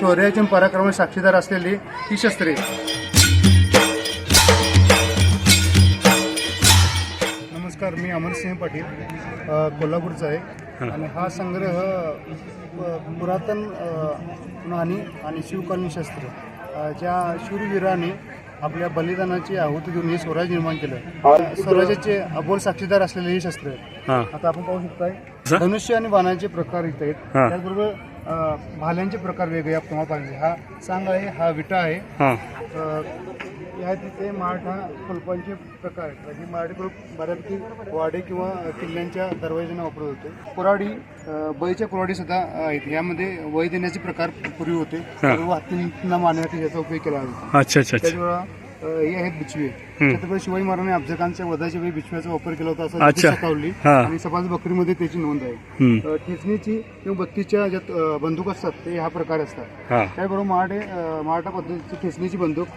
शौर्याचे आणि पराक्रमाचे साक्षीदार असलेली ही शस्त्रे. नमस्कार मी अमरसिंह पाटील कोल्हापूरचा आहे. आणि हा संग्रह पुरातन नाणी आणि शिवकालीन शस्त्र ज्या शूरवीराने आपल्या बलिदानाची आहुती देऊन हे स्वराज निर्माण केलं. स्वराज्याचे अबोल साक्षीदार असलेले हे शस्त्र आहे आता आपण पाहू शकताय? धनुष्य आणि बाणाचे प्रकार इथे आहेत. त्याचबरोबर भाल्यांचे प्रकार वेगळे आपण तुम्हाला पाहिजे. हा सांग आहे हा विटा आहे. हां. अ, या तिथे मराठा कुलपांचे प्रकार आहेत. ही मराठी कुलप बऱ्यापैकी वाडे किंवा किल्ल्यांच्या दरवाजांना वापरत होते. कुराडी अ, बैच्या कुराडी सुद्धा आहेत. यामध्ये वय देण्याचे प्रकार पूर्वी होते. सर्व हत्तींना मारण्यासाठी याचा उपयोग केला जातो अच्छा अच्छा अच्छा. त्याचवेळा हे आहेत बिचवे. छत्रपती शिवाजी महाराजांनी अफजलखानच्या वधाच्या वेळी बिचव्याचा वापर केला होता असं हा. आणि सपास बकरीमध्ये त्याची नोंद आहे. ठेचणीची किंवा बत्तीच्या ज्यात अ, बंदूक असतात ते हा प्रकार असतात. त्याबरोबर मराठे मराठा पद्धतीची ठेचणीची बंदूक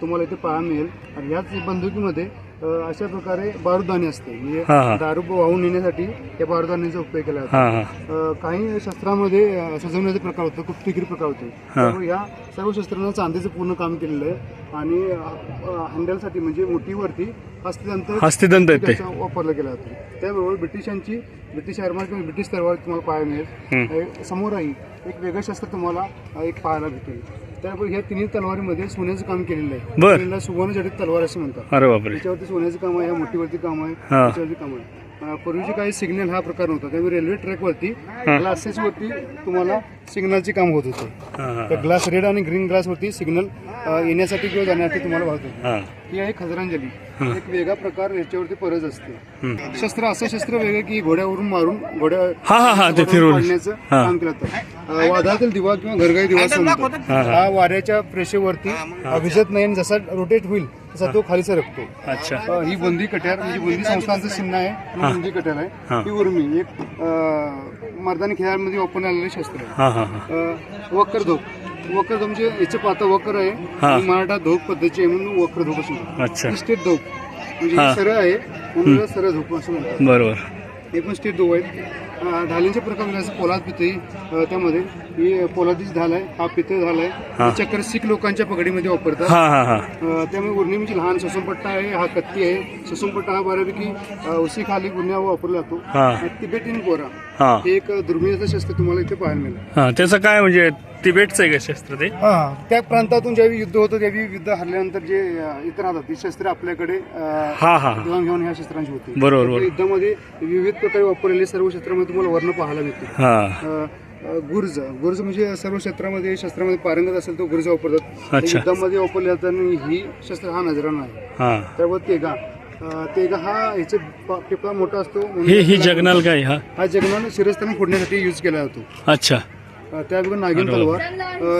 तुम्हाला इथे पाहायला मिळेल. आणि याच बंदुकीमध्ये अशा प्रकारे बारूदानी असते. म्हणजे हा, हा. दारू वाहून नेण्यासाठी त्या बारूदानीचा उपयोग केला जातो. हां हां. अ, काही शस्त्रामध्ये अ, सजवण्याचे प्रकार होतो खूप तिकरी प्रकार होते. त्यामुळे या सर्व शस्त्रांना चांदीचं पूर्ण काम केलेलं आहे. आणि हँडलसाठी म्हणजे मोठीवरती हस्तिदंत हस्तिदंत आहेत ते. त्याचा वापरला गेला जातो. त्याबरोबर ब्रिटिशांची ब्रिटिश आरमार किंवा ब्रिटिश तलवार तुम्हाला पाहायला मिळेल. समोरही एक वेगळं शस्त्र तुम्हाला अ, एक पाहायला भेटेल. त्याबरोबर ह्या तिन्ही तलवारीमध्ये सोन्याचं काम केलेलं आहे. बर. त्याला तलवार असं म्हणतात. अरे बापरे. त्याच्यावरती सोन्याचं काम आहे ह्या मोठीवरती काम आहे हा. त्याच्यावरती काम आहे. अं, पूर्वीचे काही सिग्नल हा प्रकार नव्हता. त्यामुळे रेल्वे ट्रॅकवरती ग्लासेस वरती तुम्हाला सिग्नलचे काम होत होतं. हां हां तर ग्लास रेड आणि ग्रीन ग्लास वरती सिग्नल येण्यासाठी किंवा जाण्यासाठी तुम्हाला वाहत होतं हां. ही आहे खजरांजली. एक वेगळा प्रकार याच्यावरती परत असते. शस्त्र असं शस्त्र वेगळं की घोड्यावरून मारून घोड्या हा, हा, हा, ते घोड्यावरून फिरवून. पाडण्याचं हा. काम केलं जातं वादातील दिवा किंवा घरगाई दिवा हा वाऱ्याच्या प्रेशेवरती अं, विजत नाही आणि जसा रोटेट होईल तसा तो खाली सरकतो. अच्छा. ही बंदी कट्यार म्हणजे बंदी संस्थांचं चिन्ह आहे बंदी कट्यार आहे. हा. ही उर्मी एक मर्दानी खेळामध्ये वापरण्यात आलेलं शस्त्र आहे. हां हां हां. अ, वक्र धोक वक्र धोक म्हणजे याचे पाता वक्र आहे. हा. आणि मराठा धोक पद्धतीचे आहे म्हणून वक्र धोक असं म्हणतात. अच्छा. स्टेट धोक म्हणजे हा. ही सरळ आहे म्हणून याला सरळ धोक असं म्हणतात. बरोबर. हे पण स्टेट धोक आहेत. ढालींचे प्रकार म्हणजे असं पोलाद पितळी त्यामध्ये. ही पोलादीची ढाल आहे हा पितळ ढाल आहे. चक्र शीख लोकांच्या पगडीमध्ये वापरतात. हां हां हां. त्यामुळे उर्णी म्हणजे लहान ससूनपट्टा आहे हा कत्ती आहे. ससूनपट्टा हा बऱ्यापैकी उशी खाली गुन्ह्यावर वापरला जातो. हा. आणि तिबेटियन कोरा हां एक दुर्मिळचं शस्त्र तुम्हाला इथे पाहायला मिळेल. हां त्याचं काय म्हणजे तिबेटचं आहे का शस्त्र ते. हा त्या प्रांतातून ज्यावेळी युद्ध होतं त्यावेळी युद्ध हरल्यानंतर जे अ, इतर राहतात ती शस्त्रे आपल्याकडे अ, हां हां ह्या शस्त्रांची होती. बरोबर, त्या. युद्धामध्ये विविध प्रकारे वापरलेले सर्व शस्त्रामध्ये तुम्हाला वर्ण पाहायला मिळतील हां. अ, अ, गुर्ज. गुर्ज म्हणजे सर्व क्षेत्रामध्ये शस्त्रामध्ये पारंगत असेल तो गुर्ज वापरतात. अच्छा. युद्धामध्ये वापरले जातात आणि ही शस्त्र हा नजराना आहे हां. त्यावर तेगा. अ, तेगा हा ह्याचे प- पिपळा मोठा असतो म्हणून हे ही त्याला- जगनाल काय हा. हा जगनाल शिरस्थान फोडण्यासाठी यूज केला जातो. अच्छा. त्याबरोबर नागिन तलवार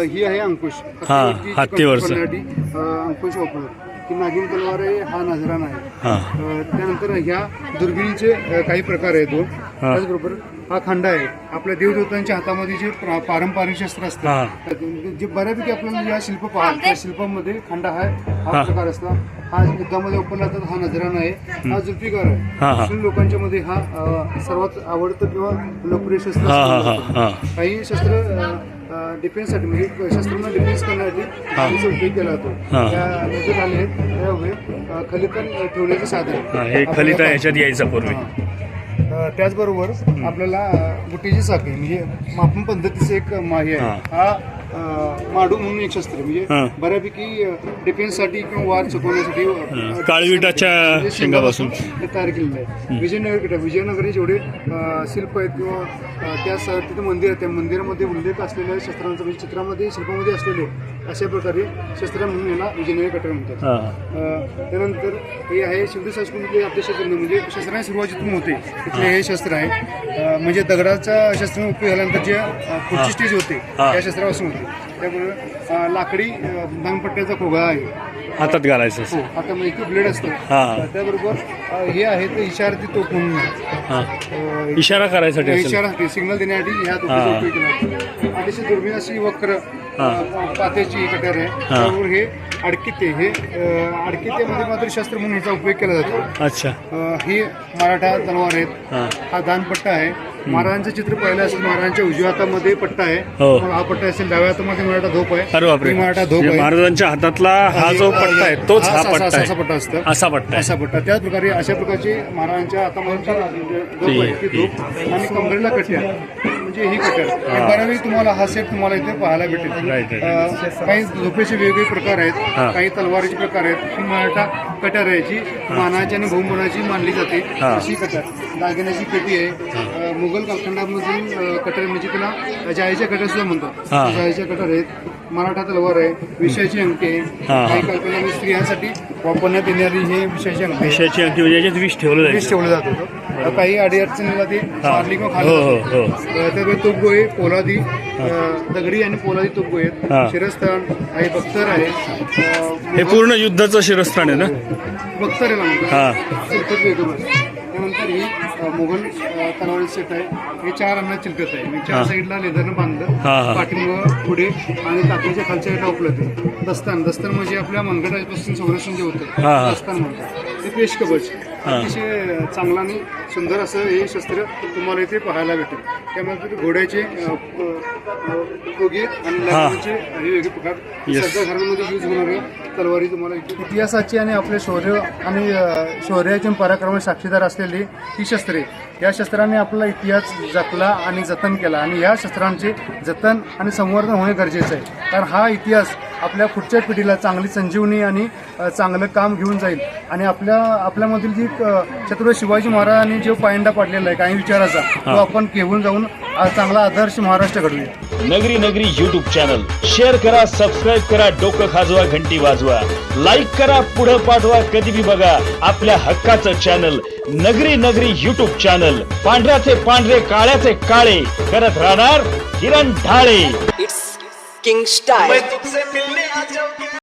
ही आहे अंकुश. हा, हत्तीवरचं. अ, अंकुश वापरतात ही नागिन तलवार आहे हा नजराना आहे हां. अ, त्यानंतर ह्या दुर्बिणीचे अ, काही प्रकार आहेत दोन त्याचबरोबर हा खंडा आहे. आपल्या देवदेवतांच्या हातामध्ये जे प्रा- पारंपरिक शस्त्र असतात जे बऱ्यापैकी आपल्याला या शिल्प पाहाल त्या शिल्पामध्ये खंडा हा हा प्रकार असला. हा युद्धामध्ये वापरला जातात हा नजराना आहे हा जुल्फिकार हा, आहे. हा. मुस्लिम लोकांच्या मध्ये हा अ, सर्वात आवडतं किंवा लोकप्रिय शस्त्र हां हां हां. हां. काही शस्त्र डिफेन्ससाठी म्हणजे शस्त्रांना डिफेन्स करण्यासाठी उपयोग केला जातो. त्या नजर आले आहेत. त्यामुळे अ, खलिकन ठेवण्याचे साधन. हां खलिता याच्यात यायचा पूर्वी. त्याचबरोबर आपल्याला गुटीची चाकी म्हणजे मापन पद्धतीचं एक माही आहे. हा माडू म्हणून एक शस्त्र आहे. हा. म्हणजे बऱ्यापैकी डिफेन्ससाठी किंवा वार चुकवण्यासाठी अ, काळविटाच्या म्हणजे शिंगापासून. हे तयार केलेलं आहे. विजयनगर किल्ला विजयनगर हे जेवढे अ, शिल्प आहेत किंवा अ, त्या स- तिथे मंदिर आहे त्या मंदिरामध्ये उल्लेख असलेल्या शस्त्रांचा म्हणजे चित्रामध्ये शिल्पामध्ये असलेले अशा प्रकारे शस्त्र म्हणून याला विजयनगर कटर म्हणतात. हां. अ, त्यानंतर हे आहे शिंदे संस्कृती आपले शस्त्र म्हणजे शस्त्रांची सुरुवात जिथून होते तिथले हे शस्त्र आहे. अ, म्हणजे दगडाचा शस्त्र उपयोग झाल्यानंतर जे अ, पुढची स्टेज होते हा. त्या शस्त्रापासून होते. त्यामुळे लाकडी अ, दांगपट्ट्याचा खोगा आहे. हातात घालायचं हो हातामध्ये एक ब्लेड असतो. हा. त्याबरोबर अ, हे आहे ते इशारती म्हणून. हां. इशारा करायसाठी असेल. इशारा सिग्नल देण्यासाठी ह्या तोफीचा उपयोग केला जातो. अतिशय दुर्मिळ अशी वक्र अ, पात्याची कटर आहे. त्याबरोबर हे आडकिते हे अ, आडकितेमध्ये मात्र शस्त्र म्हणून याचा उपयोग केला जातो. अच्छा. ही मराठा तलवार आहेत. हां. दानपट्टा आहे. महाराजांचं चित्र पाहिलं असेल महाराजांच्या उजव्या हातामध्ये पट्टा आहे. हो. हा पट्टा असेल डाव्या हातामध्ये मराठा धोप आहे. मराठा धोप म्हणजे आहे. महाराजांच्या हातातला हा जो पट्टा आहे तोच हा पट्टा असा- पट्टा असतं. असा पट्टा असा पट्टा. त्याच प्रकारे अशा प्रकारची महाराजांच्या हातामध्ये धोप आहे. ती धोप आणि कमरेला कट्या म्हणजे ही आणि बऱ्यावेळी तुम्हाला हा सेट तुम्हाला इथे पाहायला भेटेल. right. अ, काही झोपेचे वेगवेगळे प्रकार. आहेत काही तलवारीचे प्रकार आहेत. ही मराठा कट्यार आहे जी मानाची आणि बहुमनाची मानली जाते. हा. अशी कट्यार. दागिन्याची पेटी आहे. अ, मुघल कालखंडामधील अ, कट्यार म्हणजे तिला जायच्या कट्यार सुद्धा म्हणतात. हा. जायच्या कट्यार आहेत. मराठा तलवार आहे. विषयाची अंके आहे. हा. काही कल्पना स्त्रियांसाठी वापरण्यात येणारी हे विषयाची अंके आहे. विषयाची अंकी म्हणजे याच्यात विष ठेवलं जायचं. ठेवलं जात होतं. काही अडीअडचणीला ते मारली किंवा हो हो खाली हो त्यामुळे तोपगोळे पोलादी अ, दगडी आणि पोलादी तोपगोळे हा. आहेत. शिरस्थान आहे बख्तर आहे. अ, हे पूर्ण युद्धाचं शिरस्थान आहे ना? बख्तर आहे म्हणतात. हा. चिलखत. त्यानंतर ही अ, तलवारी सेट आहे. हे चार अन्नात चिलखत आहे. हा. चार साईडला लेदरनं हा, बांधलं. हा. पाठीमागं पुढे आणि तात्याच्या खालच्या साईडला उपलब्ध दस्तान. दस्तान म्हणजे आपल्या मनगटापासून संरक्षण जे होतं. हा, हा. दस्तान म्हणतात. ते पेश कवच हा. अतिशय चांगलं आणि सुंदर असं हे शस्त्र तुम्हाला इथे पाहायला भेटेल. त्यामध्ये ते घोड्याचे आणि लग्नाचे हे वेगळे प्रकार. सध्या घरांमध्ये यूज होणारे तलवारी तुम्हाला इतिहासाची आणि आपले शौर्य आणि शौर्याचे आणि पराक्रमाचे साक्षीदार असलेली ही शस्त्रे या शस्त्रांनी आपला इतिहास जपला आणि जतन केला. आणि या शस्त्रांचे जतन आणि संवर्धन होणे गरजेचं आहे. कारण हा इतिहास आपल्या पुढच्या पिढीला चांगली संजीवनी आणि चांगलं काम घेऊन जाईल. आणि आपल्या आपल्यामधील जी छत्रपती शिवाजी महाराजांनी जो पायंडा पाडलेला आहे काही विचाराचा तो आपण घेऊन जाऊन चांगला आदर्श महाराष्ट्र घडवूया. Nagari Nagari YouTube channel share करा सबस्क्राईब करा डोकं खाजवा घंटी वाजवा. लाईक करा पुढं पाठवा कधी बी बघा आपल्या हक्काचं चॅनल नगरी नगरी युट्यूब चॅनल पांढऱ्याचे पांढरे काळ्याचे काळे. करत राहणार किरण ढाळे. किंग स्टाइल मैं तुमसे मिलने आ जाऊं